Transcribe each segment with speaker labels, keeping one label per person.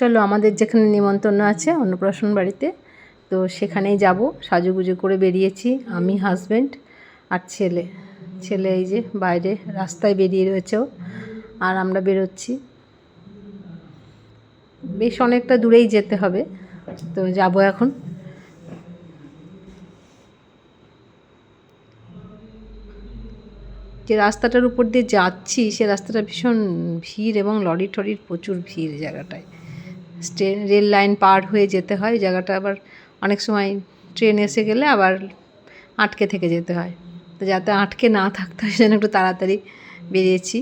Speaker 1: চলো, আমাদের যেখানে নিমন্ত্রণ আছে, অন্নপ্রাশন বাড়িতে, তো সেখানেই যাব। সাজুগুজু করে বেরিয়েছি, আমি হাজব্যান্ড আর ছেলে। ছেলে এই যে বাইরে, রাস্তায় বেরিয়ে রয়েছে আর আমরা বেরোচ্ছি। বেশ অনেকটা দূরেই যেতে হবে, তো যাব এখন। যে রাস্তাটার উপর দিয়ে যাচ্ছি, সে রাস্তাটা ভীষণ ভিড় এবং লরি টরির প্রচুর ভিড় জায়গাটায়। রেল লাইন পার হয়ে যেতে হয়। জায়গাটা আবার অনেক সময় ট্রেন এসে গেলে আবার আটকে থেকে যেতে হয়। তো যাতে আটকে না থাকতে হয়, সেজন্য একটু তাড়াতাড়ি বেরিয়েছি।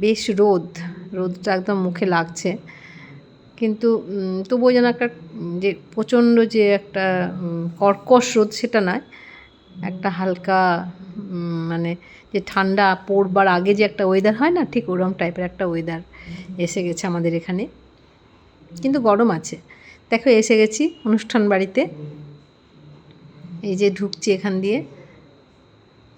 Speaker 1: বেশ রোদ, রোদটা একদম মুখে লাগছে। কিন্তু তবুও যেন একটা যে প্রচণ্ড যে একটা কর্কশ রোদ সেটা নয়। একটা হালকা মানে যে ঠান্ডা পড়বার আগে যে একটা ওয়েদার হয় না, ঠিক ওরকম টাইপের একটা ওয়েদার এসে গেছে আমাদের এখানে। কিন্তু গরম আছে। দেখো, এসে গেছি অনুষ্ঠান বাড়িতে। এই যে ঢুকছি এখান দিয়ে।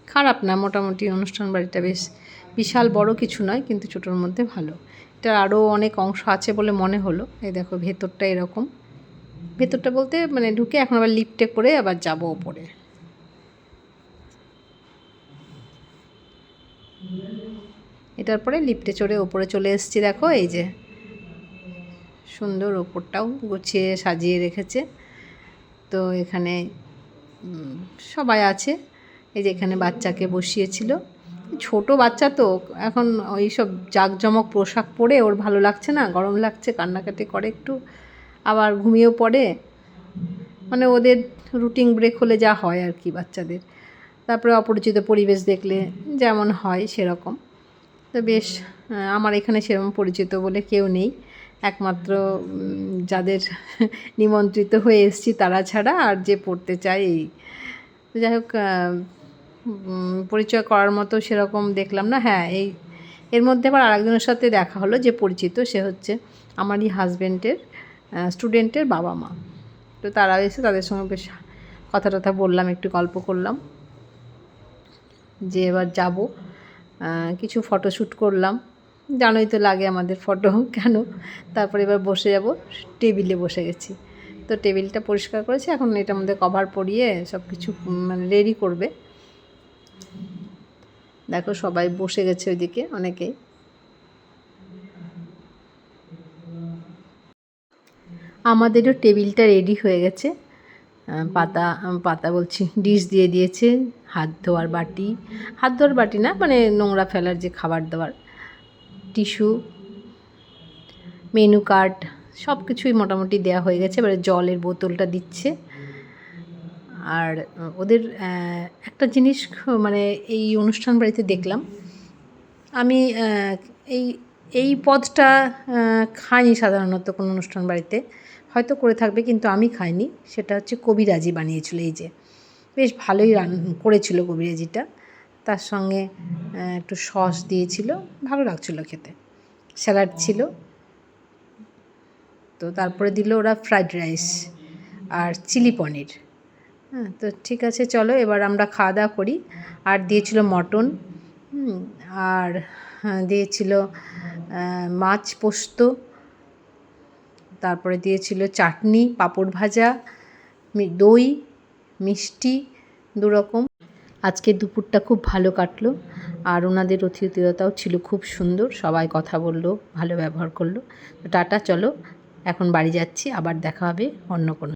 Speaker 1: খারাপ না, মোটামুটি অনুষ্ঠান বাড়িটা বেশ বিশাল বড় কিছু নয়, কিন্তু ছোটোর মধ্যে ভালো। এটার আরও অনেক অংশ আছে বলে মনে হলো। এই দেখো, ভেতরটা এরকম। ভেতরটা বলতে মানে ঢুকে এখন আবার লিফটে করে আবার যাব ওপরে। এটার পরে লিফটে চড়ে ওপরে চলে এসেছি, দেখো, এই যে। সুন্দর ওপরটাও গুছিয়ে সাজিয়ে রেখেছে। তো এখানে সবাই আছে। এই যে এখানে বাচ্চাকে বসিয়েছিল। ছোট বাচ্চা তো, এখন ওই সব জাঁকজমক পোশাক পরে ওর ভালো লাগছে না, গরম লাগছে, কান্নাকাটি করে একটু। আবার ঘুমিয়েও পড়ে। মানে ওদের রুটিন ব্রেক হলে যা হয় আর কি বাচ্চাদের। তারপরে অপরিচিত পরিবেশ দেখলে যেমন হয় সেরকম। তো বেশ আমার এখানে সেরকম পরিচিত বলে কেউ নেই। একমাত্র যাদের নিমন্ত্রিত হয়ে এসেছি তারা ছাড়া আর যে পড়তে চায় এই। যাই হোক পরিচয় করার মতো সেরকম দেখলাম না। হ্যাঁ এই, এর মধ্যে আবার আরেকজনের সাথে দেখা হলো যে পরিচিত, সে হচ্ছে আমারই হাজব্যান্ডের স্টুডেন্টের বাবা মা। তো তারা এসে তাদের সঙ্গে বেশ কথা টথা বললাম, একটু গল্প করলাম। যে এবার যাব। কিছু ফটোশ্যুট করলাম। জানোই তো লাগে আমাদের ফটো কেন? তারপরে এবার বসে যাব। টেবিলে বসে গেছি। তো টেবিলটা পরিষ্কার করেছি। এখন এটার মধ্যে কভার পরিয়ে সব কিছু মানে রেডি করবে। দেখো সবাই বসে গেছে ওইদিকে, অনেকেই। আমাদেরও টেবিলটা রেডি হয়ে গেছে। পাতা পাতা বলছি, ডিশ দিয়ে দিয়েছে, হাত ধোয়ার বাটি। হাত ধোয়ার বাটি না মানে নোংরা ফেলার যে খাবার দাবার। টিস্যু, মেনু কার্ড সব কিছুই মোটামুটি দেওয়া হয়ে গেছে। এবারে জলের বোতলটা দিচ্ছে। আর ওদের একটা জিনিস মানে এই অনুষ্ঠান বাড়িতে দেখলাম। আমি এই এই পদটা খাইনি সাধারণত কোনো অনুষ্ঠান বাড়িতে। হয়তো করে থাকবে কিন্তু আমি খাইনি। সেটা হচ্ছে কবিরাজি বানিয়েছিল এই যে। বেশ ভালোই রান করেছিল কবিরাজিটা। তার সঙ্গে একটু সস দিয়েছিল। ভালো লাগছিল খেতে। স্যালাড ছিল। তো তারপরে দিল ওরা ফ্রাইড রাইস আর চিলি পনির। হ্যাঁ তো ঠিক আছে চলো এবার আমরা খাওয়া দাওয়া করি। আর দিয়েছিল মটন। আর হ্যাঁ, দিয়েছিল মাছ পোস্ত। তারপরে দিয়েছিল চাটনি, পাঁপড় ভাজা দই, মিষ্টি দুরকম আজকে দুপুরটা খুব ভালো কাটলো আর ওনাদের অতিথিয়তাও ছিল খুব সুন্দর। সবাই কথা বলল, ভালো ব্যবহার করল। তো টাটা, চলো, এখন বাড়ি যাচ্ছি, আবার দেখা হবে অন্য কোনো